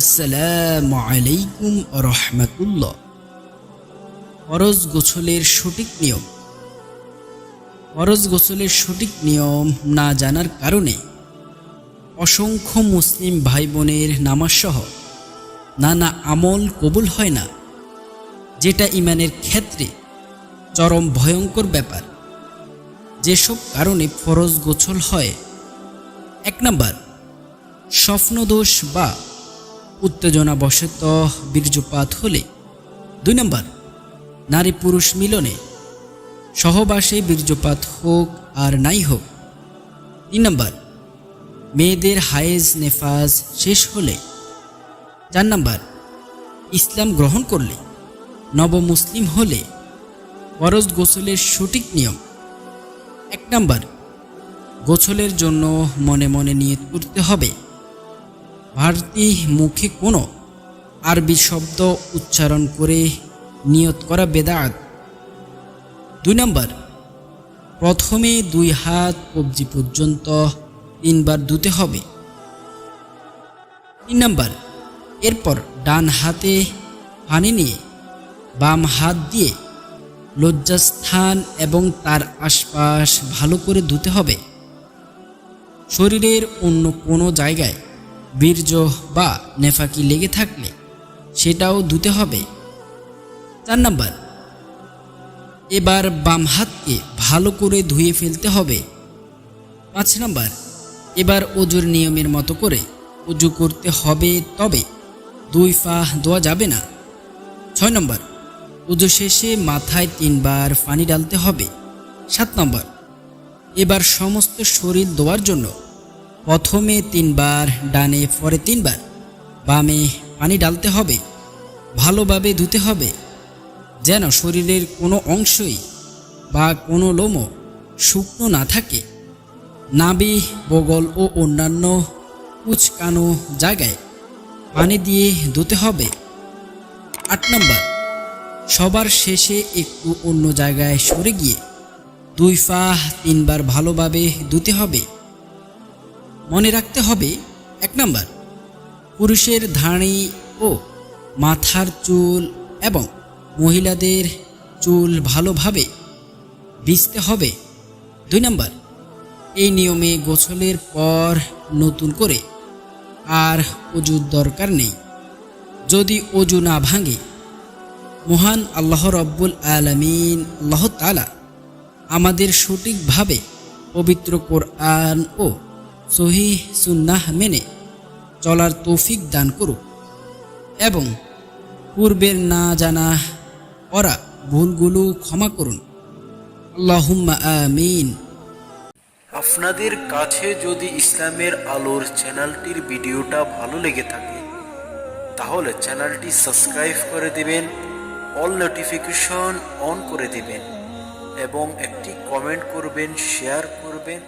আসসালামু আলাইকুম রহমতুল্লাহ। ফরজ গোছলের সঠিক নিয়ম। ফরজ গোসলের সঠিক নিয়ম না জানার কারণে অসংখ্য মুসলিম ভাই বোনের নামাজসহ নানা আমল কবুল হয় না, যেটা ইমানের ক্ষেত্রে চরম ভয়ঙ্কর ব্যাপার। যেসব কারণে ফরজ গোছল হয়, এক নাম্বার, স্বপ্নদোষ বা উত্তেজনাবশত বীর্যপাত হলে। দুই নম্বর, নারী পুরুষ মিলনে সহবাসে বীর্যপাত হোক আর নাই হোক। তিন নম্বর, মেয়েদের হায়েজ নেফাজ শেষ হলে। চার নম্বর, ইসলাম গ্রহণ করলে, নবমুসলিম হলে ফরজ গোসলের সঠিক নিয়ম। এক নম্বর গোছলের জন্য মনে মনে নিয়ত করতে হবে। ভারতী মুখে কোনো আরবি শব্দ উচ্চারণ করে নিয়ত করা বেদাত। দুই নম্বর, প্রথমে দুই হাত কবজি পর্যন্ত তিনবার ধুতে হবে। তিন নম্বর, এরপর ডান হাতে পানি নিয়ে বাম হাত দিয়ে লজ্জাস্থান এবং তার আশপাশ ভালো করে ধুতে হবে। শরীরের অন্য কোনো জায়গায় বীর্য বা নেফাকি লেগে থাকলে সেটাও ধুতে হবে। চার নাম্বার, এবার বাম হাতকে ভালো করে ধুয়ে ফেলতে হবে। পাঁচ নাম্বার, এবার অজুর নিয়মের মতো করে উজু করতে হবে তবে দুই পা ধোয়া যাবে না। ছয় নম্বর উজু শেষে মাথায় তিনবার পানি ডালতে হবে। সাত নম্বর, এবার সমস্ত শরীর ধোয়ার জন্য প্রথমে তিনবার, ডানে পরে তিনবার। বামে পানি ডালতে হবে, ভালোভাবে ধুতে হবে, যেন শরীরের কোনো অংশই বা কোনো লোমও শুকনো না থাকে। নাবি বগল ও অন্যান্য কুচকানো জায়গায় পানি দিয়ে ধুতে হবে। আট নম্বর, সবার শেষে একটু অন্য জায়গায় সরে গিয়ে দুই পা তিনবার ভালোভাবে ধুতে হবে। মনে রাখতে হবে, এক নম্বর, পুরুষের ধাড়ি ও মাথার চুল এবং মহিলাদের চুল ভালোভাবে ভিজতে হবে। দুই নম্বর, এই নিয়মে গোসলের পর নতুন করে আর অজুর দরকার নেই। যদি অজু না ভাঙে, মহান আল্লাহ রব্বুল আলমিন আল্লাহ তালা আমাদের সঠিকভাবে পবিত্র কোরআন ও সহি সুন্নাহ মেনে চলার তৌফিক দান করুক এবং পূর্বের না জানা করা ভুলগুলো ক্ষমা করুন। আমিন। আপনাদের কাছে যদি ইসলামের আলোর চ্যানেলটির ভিডিওটা ভালো লেগে থাকে, তাহলে চ্যানেলটি সাবস্ক্রাইব করে দিবেন, অল নোটিফিকেশন অন করে দিবেন এবং একটি কমেন্ট করবেন, শেয়ার করবেন।